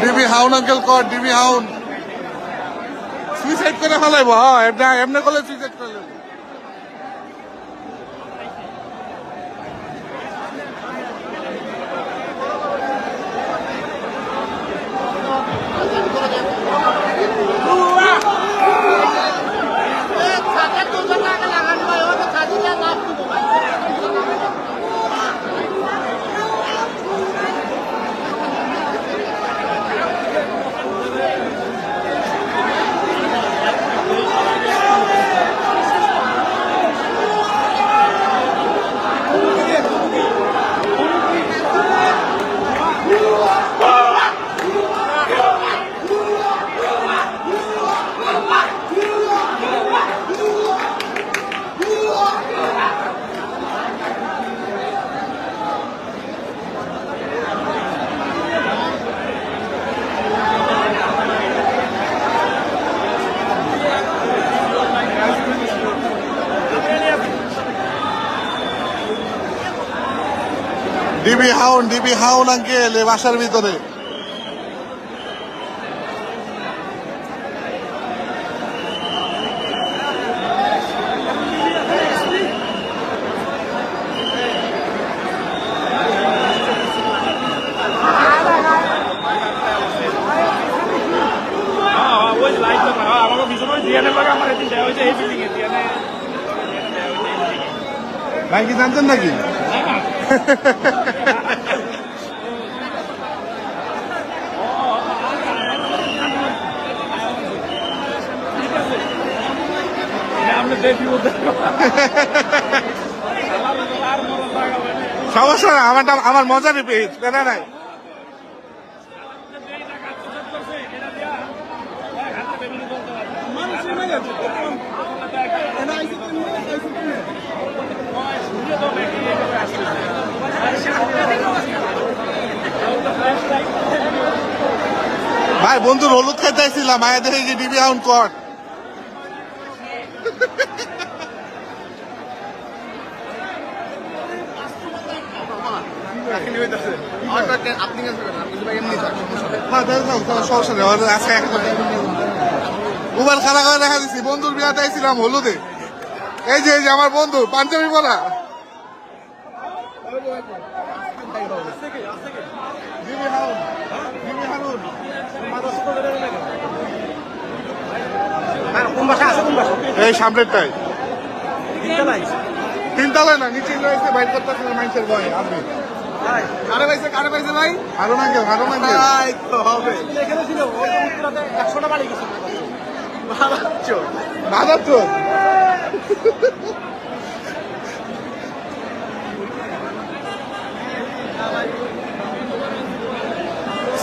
DB হাউন uncle কর DB হাউন। সুইসাইড করে ফেলাইব হ্যাঁ এমনি করলে সুইসাইড করে ডিবি হাউন ডিবি হাউন আঙ্কেল এই বাসার ভিতরে। এ ভাই জানতেন নাকি? সমস্যা না আমার আমার পেজ না নাই ভাই, বন্ধুর হলুদ খেতে আসছিলাম দেখে কি ডিবি হাউন কর। দেখা বন্ধুর হলুদে। এই যে এই যে আমার বন্ধু, পাঞ্জাবি পরা। এই সামনেরটাই তিনতলায় না নিচে রয়েছে বাইর করতেছে মানুষের ভয় আসবে কারে পাইছে কারে পাইছে ভাই? হারুন আঙ্কেল তাই তো হবে। এখানে ছিল একশোটা বাড়ি গেছে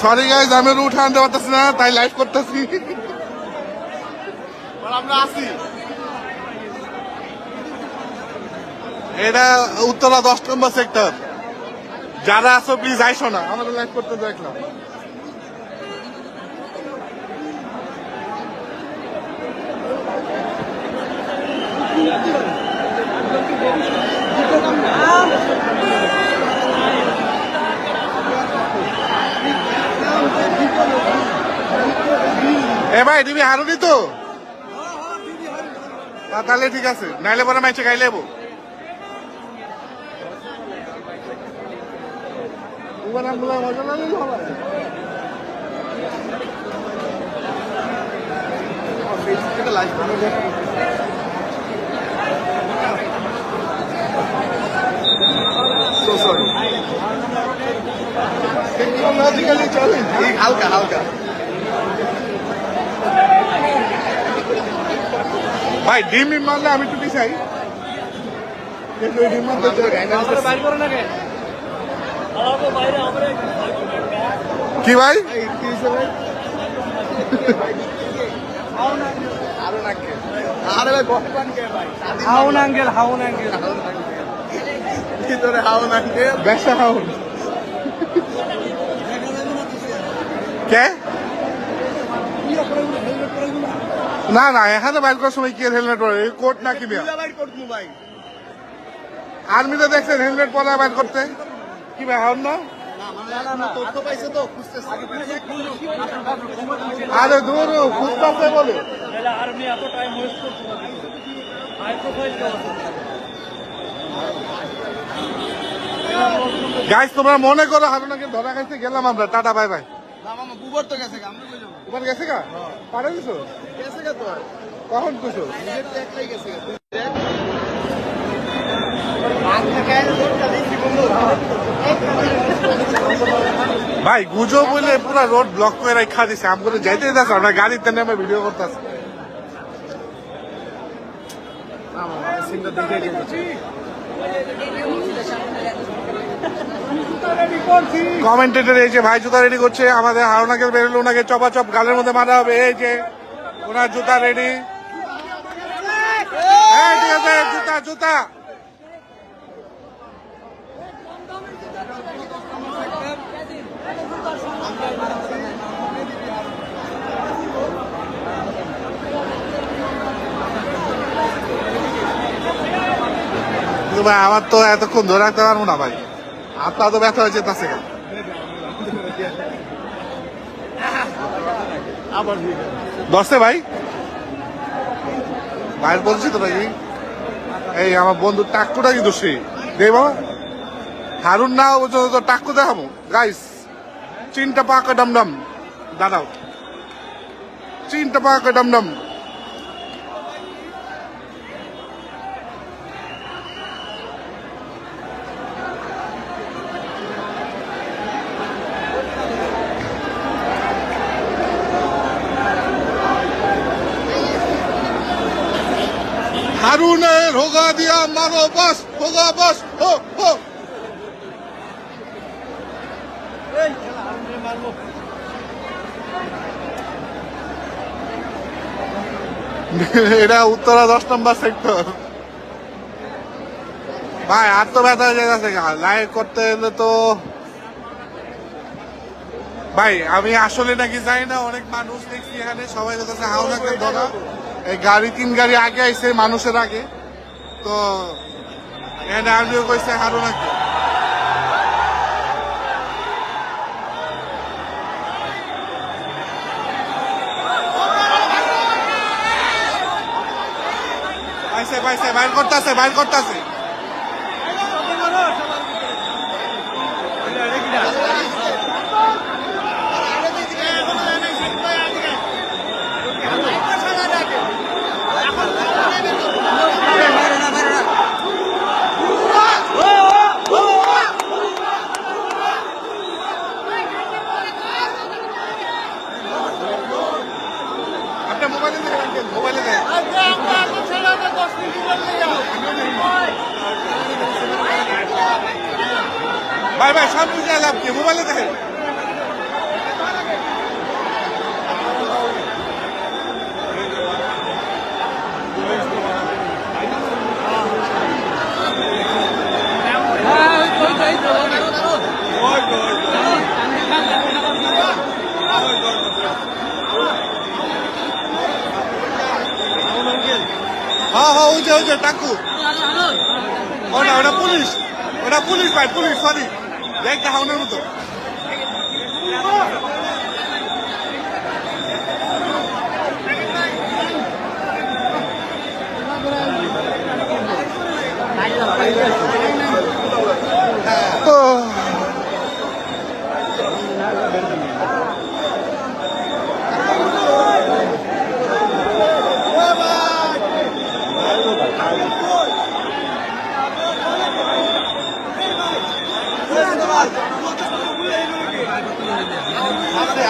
সরি গাইজ আমি উঠে আনতে পারতেছি না তাই লাইভ করতেছি। আমরা আসি এটা উত্তরা দশ নম্বর সেক্টর যারা আছো প্লিজ আইসো না। আমাদের লাইভ করতে দেখলাম। এ ভাই তুমি হারুনি তো? তাহলে ঠিক আছে নাইলে পরে মাইছে লাইভ সো সরি টেকনোলজিক্যালি চলে হালকা হালকা। ভাই ডিম মারলে আমি টুপি চাই কিন্তু ডিম মারতে কে? ভাই? আরও নাকি আরে ভাই বকবান কে ভাই? হাউন আঙ্গেল হাউন আঙ্গেল ভিতরে হাও নাকি ব্যবসা খাউন কে? না না এখানে বাইর করার সময় কি হেলমেট পরে? কোট না কি আর্মিতে দেখছেন হেলমেট পরা বাইর করতে? কি ভাই হন না না মানে আরে দূর খুঁজতে বলে। গাইস তোমরা মনে করো হারুনাকে ধরা খাইছে গেলাম আমরা। Tata bye bye. গেছে গা, পারে দিছো গেছে গা? তো কখন দিছো একলাই গেছে গা। দেখ। বন্ধু। ভাই গুজো বলে পুরো রোড ব্লক করে রাখা দিছে। আমি যাইতে যাচ্ছে আমরা গাড়িতে নেমে ভিডিও করতেছি। না সিনটা দেখে কমেন্টেটর এই যে ভাই জুতা রেডি করছে, আমাদের হারুনাকে বেরোলে ওনাকে চপা চপ গালের মধ্যে মারা হবে, এই যে ওনার জুতা রেডি হ্যাঁ জুতা জুতা। ভাই, আমার তো এতক্ষণ ধরে রাখতে পারব না ভাই। হাতটা তো ব্যথা হয়েছে তাছে গেল। দশে ভাই। ভাইয়ের বলছি তো নাকি? এই আমার বন্ধু টাক্কুটা কিন্তু সে। দেব হারুন না পর্যন্ত তো টাক্কু দেখাবো। গাইস চিনটা পাকা ডমডম। দাঁড়াও। চিনটা পাকা ডমডম। হারুনের হোগা দিয়া মারো বাস হোগা বাস হো হো। এটা উত্তরা দশ নম্বর সেক্টর ভাই আর তো ব্যথা হয়ে গেছে লাইভ করতে গেলে তো ভাই আমি আসলে নাকি যাই না অনেক মানুষ দেখছি এখানে সবাই কাছে হাওনাকে ধরা এই গাড়ি, তিন গাড়ি আগে আইছে, মানুষের আগে। তো এখানে কইছে, হারো নাকি? পাইছে পাইছে, বাইর করতেছে বাইর করতেছে। ভাই ভাই সামনে যা লাভ কি মোবাইলে দেখেন। হ্যাঁ হ্যাঁ ওই যে ওই যে, টাকু। ওটা ওটা পুলিশ। ওটা পুলিশ, ভাই, পুলিশ সরি দেখ হাওনের মতো Oh.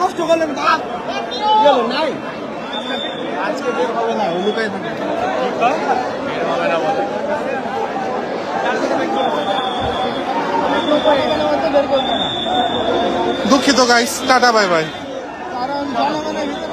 নষ্ট করলেন গেল নাই? আজকে বের হবে না ও লুকাই থাকে বের হবে না বলে বের করবে না দুঃখিত গাইস টাটা বাই বাই কারণ জনগণের ভিতরে